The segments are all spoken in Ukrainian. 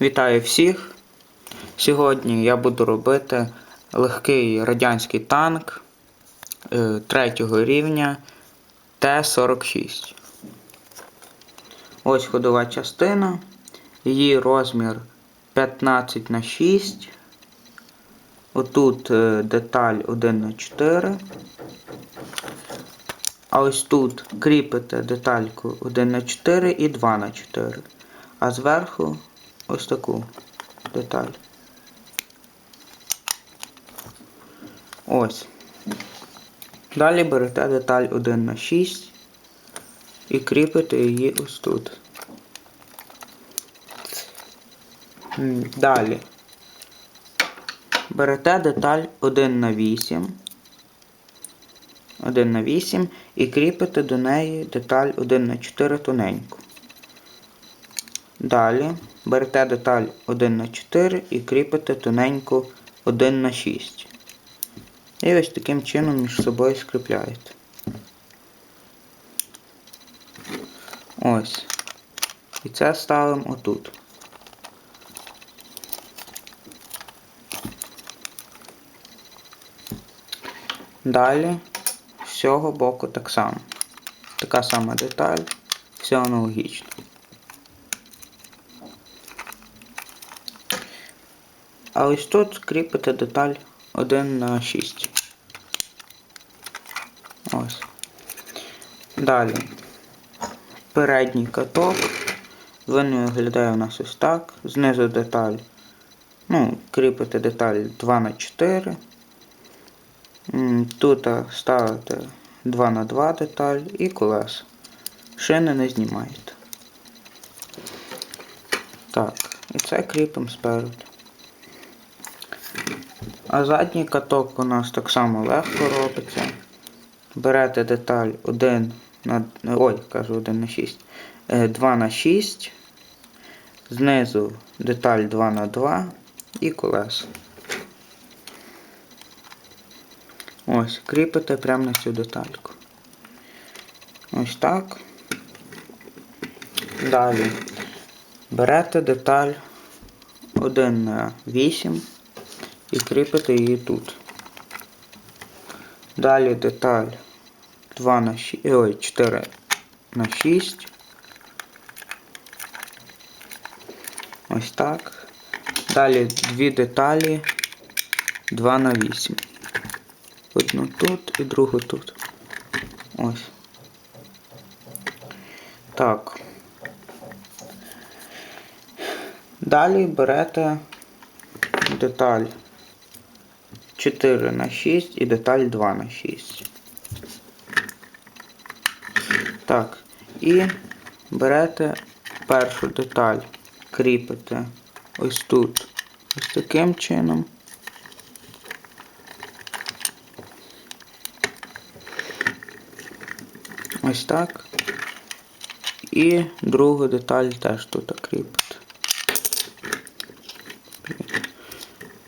Вітаю всіх! Сьогодні я буду робити легкий радянський танк е, третього рівня Т-46. Ось ходова частина. Її розмір 15 на 6. Отут е, деталь 1 на 4. А ось тут кріпите детальку 1 на 4 і 2 на 4. А зверху ось таку деталь. Ось. Далі берете деталь 1 на 6 і кріпите її ось тут. Далі. Берете деталь 1 на 8. 1 на 8 і кріпите до неї деталь 1 на 4 тоненьку. Далі берете деталь 1 на 4 і кріпите тоненьку 1 на 6. І ось таким чином між собою скріпляєте. Ось. І це ставимо отут. Далі з цього боку так само. Така сама деталь, все аналогічно. А ось тут кріпите деталь 1 на 6. Ось. Далі. Передній каток. Він виглядає у нас ось так. Знизу деталь. Ну, кріпите деталь 2 на 4. Тут а, ставите 2 на 2 деталь і колеса. Шини не знімаєте. Так, і це кріпимо спереду. А задній каток у нас так само легко робиться. Берете деталь 1 на. Ой, кажу 1 на 6. 2 на 6. Знизу деталь 2 на 2 і колеса. Ось, кріпите прямо на цю детальку. Ось так. Далі берете деталь 1 на 8 і кріпите її тут. Далі деталь 2 на 6, ой, 4 на 6. Ось так. Далі дві деталі 2 на 8. Одну тут і другу тут. Ось. Так. Далі берете деталь 4 на 6 і деталь 2 на 6. Так, і берете першу деталь, кріпите ось тут, ось таким чином. Ось так. І другу деталь теж тут кріпите.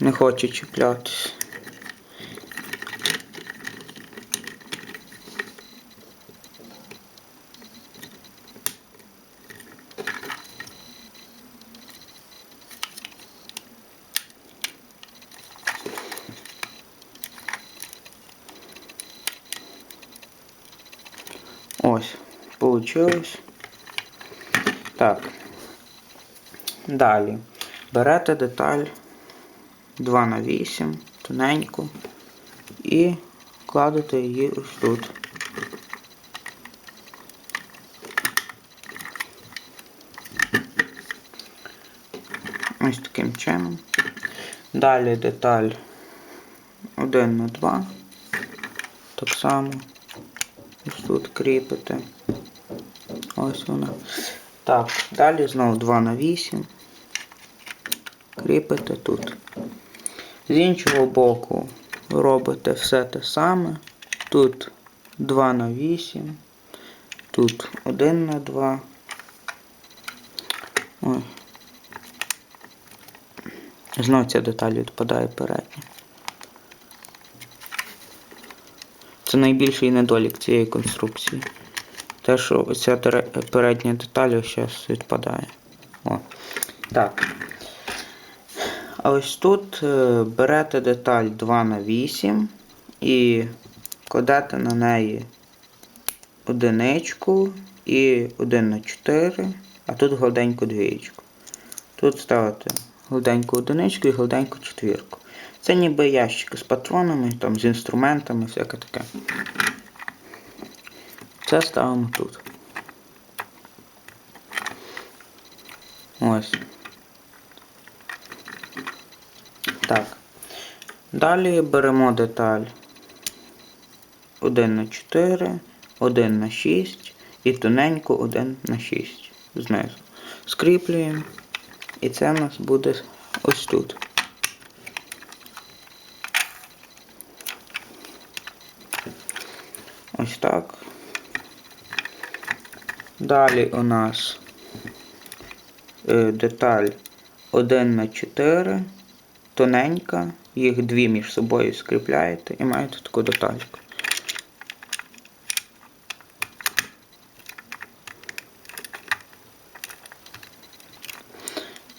Не хоче чіплятись. Ось, получилось. Так. Далі. Берете деталь 2 на 8, тоненьку, і кладете її ось тут. Ось таким чином. Далі деталь 1 на 2. Так само. Тут кріпите. Ось вона. Так, далі знову 2 на 8. Кріпите тут. З іншого боку робите все те саме. Тут 2 на 8. Тут 1 на 2. Ой. Знову ця деталь відпадає передня. Це найбільший недолік цієї конструкції. Те, що оця передня деталь зараз відпадає. О. Так. А ось тут е, берете деталь 2 на 8 і кладете на неї одиничку і 1 на 4, а тут гладеньку двієчку. Тут ставите гладеньку одиничку і гладеньку четвірку. Це ніби ящики з патронами, там, з інструментами, всяке таке. Це ставимо тут. Ось. Так. Далі беремо деталь 1 на 4, 1 на 6 і тоненьку 1 на 6 знизу. Скріплюємо. І це у нас буде ось тут. Ось так. Далі у нас е, деталь 1 на 4, тоненька, їх дві між собою скріпляєте і маєте таку детальку.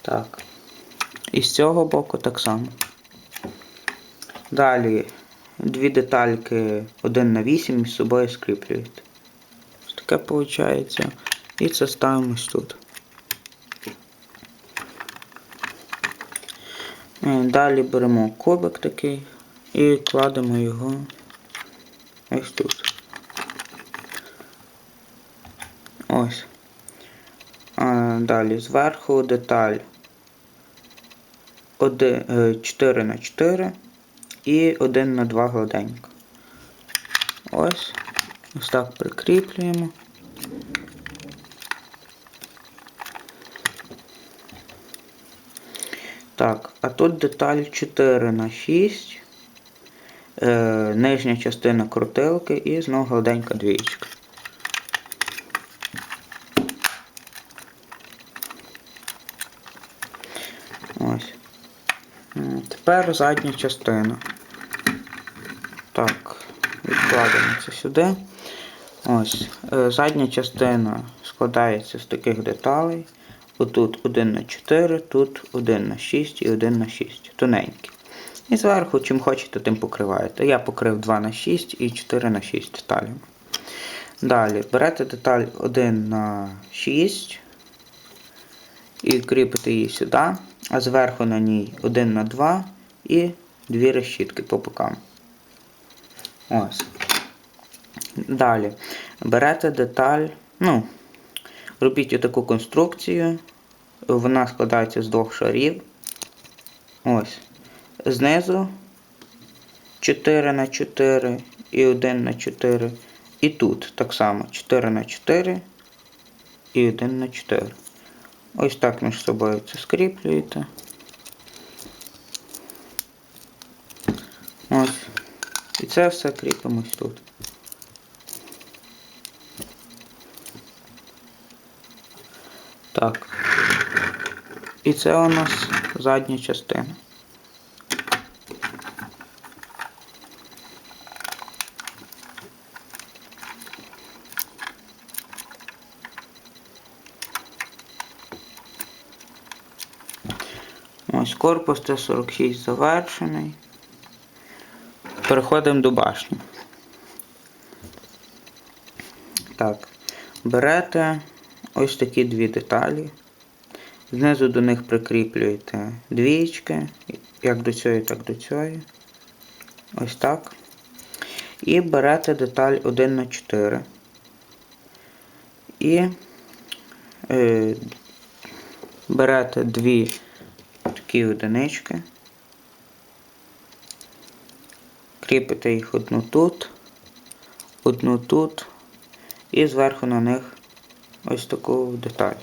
Так. І з цього боку так само. Далі дві детальки 1 на 8 між собою скріплюєте. Таке виходить. І це ставимо ось тут. Е, Далі беремо кубик такий і кладемо його ось тут. Ось. Далі зверху деталь 4 на 4 і 1 на 2 гладенько. Ось. Ось так прикріплюємо. Так, а тут деталь 4 на 6, е, нижня частина крутилки і знову гладенька двічка. Ось. Тепер задня частина. Так, відкладемо це сюди. Ось. е, Задня частина складається з таких деталей. Отут 1 на 4, тут 1 на 6 і 1 на 6. Тоненькі. І зверху, чим хочете, тим покриваєте. Я покрив 2 на 6 і 4 на 6 деталями. Далі берете деталь 1 на 6 і кріпите її сюди, а зверху на ній 1 на 2 і дві решітки по бокам. Ось. Далі берете деталь, ну, робіть отаку конструкцію. Вона складається з двох шарів. Ось. Знизу 4 на 4 і 1 на 4. І тут так само 4 на 4 і 1 на 4. Ось так між собою це скріплюєте. Ось. І це все кріпимось тут. Так. І це у нас задня частина. Ось корпус Т-46 завершений. Переходимо до башні. Так, берете ось такі дві деталі. Знизу до них прикріплюєте двічки, як до цієї, так до цієї. Ось так. І берете деталь 1 на 4. І е, берете дві такі одинички. Кріпите їх одну тут, одну тут і зверху на них ось таку деталь.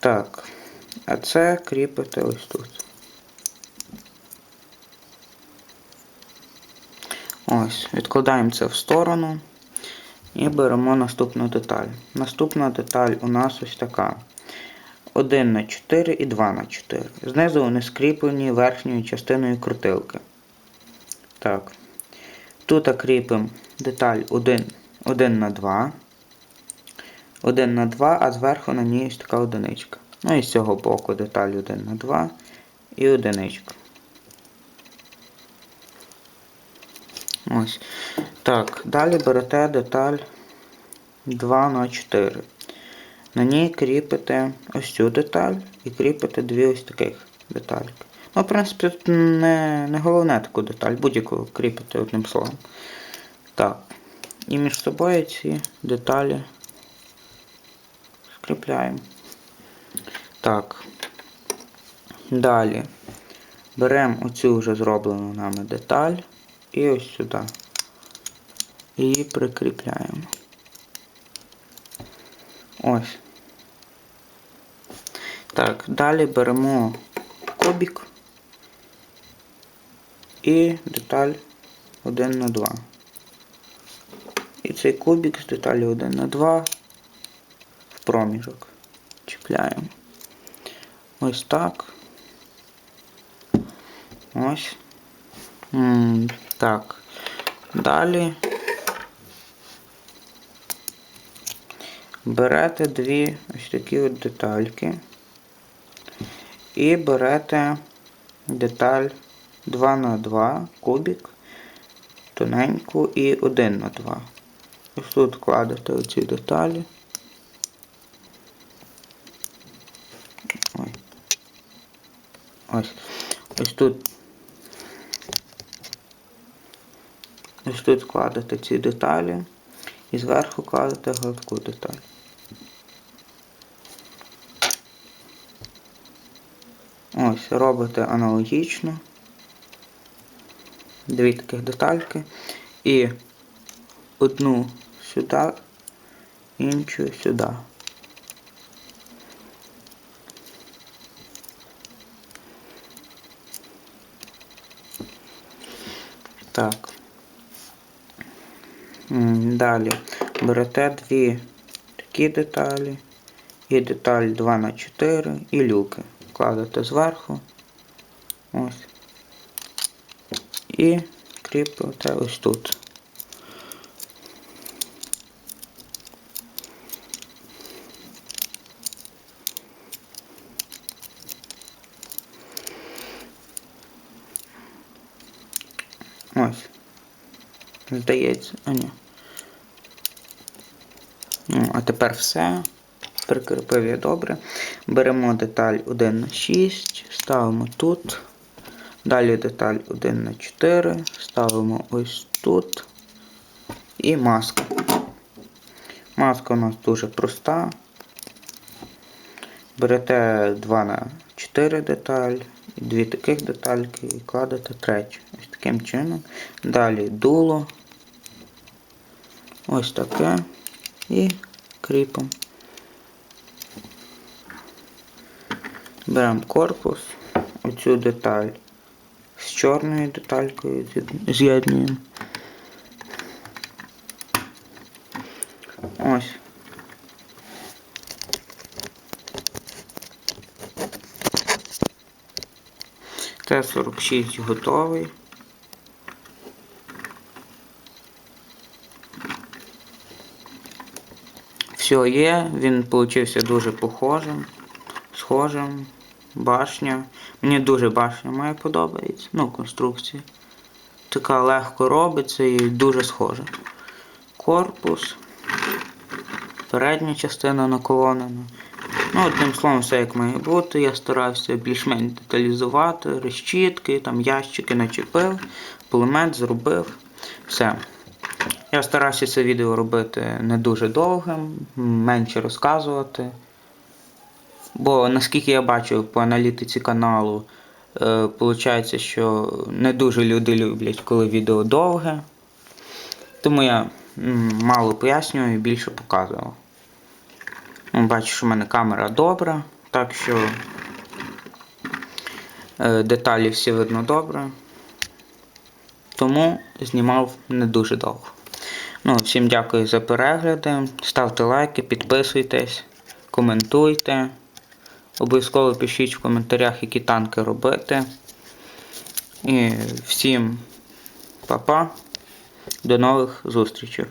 Так, а це кріпите ось тут. Ось, відкладаємо це в сторону і беремо наступну деталь. Наступна деталь у нас ось така. 1 на 4 і 2 на 4. Знизу вони скріплені верхньою частиною крутилки. Так. Тут кріпимо деталь 1, 1 на 2. 1 на 2, а зверху на ній ось така одиничка. Ну і з цього боку деталь 1 на 2 і одиничка. Ось. Так, далі берете деталь 2 на 4 На ній кріпите ось цю деталь і кріпите дві ось таких детальки. Ну, в принципі, тут не, не головне таку деталь, будь-яку кріпите одним словом. Так. І між собою ці деталі скріпляємо. Так. Далі беремо оцю вже зроблену нами деталь і ось сюди. Її прикріпляємо. Ось. Так, далі беремо кубик і деталь 1 на 2. І цей кубик з деталі 1 на 2 в проміжок чіпляємо. Ось так. Ось. М, Так. Далі берете дві ось такі от детальки і берете деталь 2 на 2 кубик, тоненьку і 1 на 2. Ось тут кладете оці деталі. Ой. Ось. Ось тут. Ось тут кладете ці деталі і зверху кладете гладку деталь. Ось, робите аналогічно. Дві таких детальки. І одну сюди, іншу сюди. Так. М, Далі берете дві такі деталі і деталь 2 на 4 і люки. Кладете зверху. Ось. І кріпите ось тут. Ось. Здається, а ні. Ну, а тепер все. Прикріпив я добре. Беремо деталь 1 на 6, ставимо тут. Далі деталь 1 на 4, ставимо ось тут. І маска. Маска у нас дуже проста. Берете 2 на 4 деталь, дві таких детальки і кладете третю. Таким чином. Далі дуло. Ось таке. І кріпом. Беремо корпус, оцю деталь з чорною деталькою з'єднуємо. Ось. Т-46 готовий. Все є, він получився дуже похожим, схожим. Башня. Мені дуже башня моя подобається. Ну, конструкція. Така легко робиться і дуже схожа. Корпус. Передня частина наколонена. Ну, одним словом, все як має бути. Я старався більш-менш деталізувати, решітки, там ящики начепив, пулемет зробив. Все. Я старався це відео робити не дуже довгим, менше розказувати. Бо наскільки я бачив по аналітиці каналу, е, виходить, що не дуже люди люблять, коли відео довге. Тому я мало пояснюю і більше показував. Ну, Бачу, що в мене камера добра, так що е, деталі всі видно добре. Тому знімав не дуже довго. Ну, всім дякую за перегляди. Ставте лайки, підписуйтесь, коментуйте. Обов'язково пишіть в коментарях, які танки робити. І всім па-па. До нових зустрічей.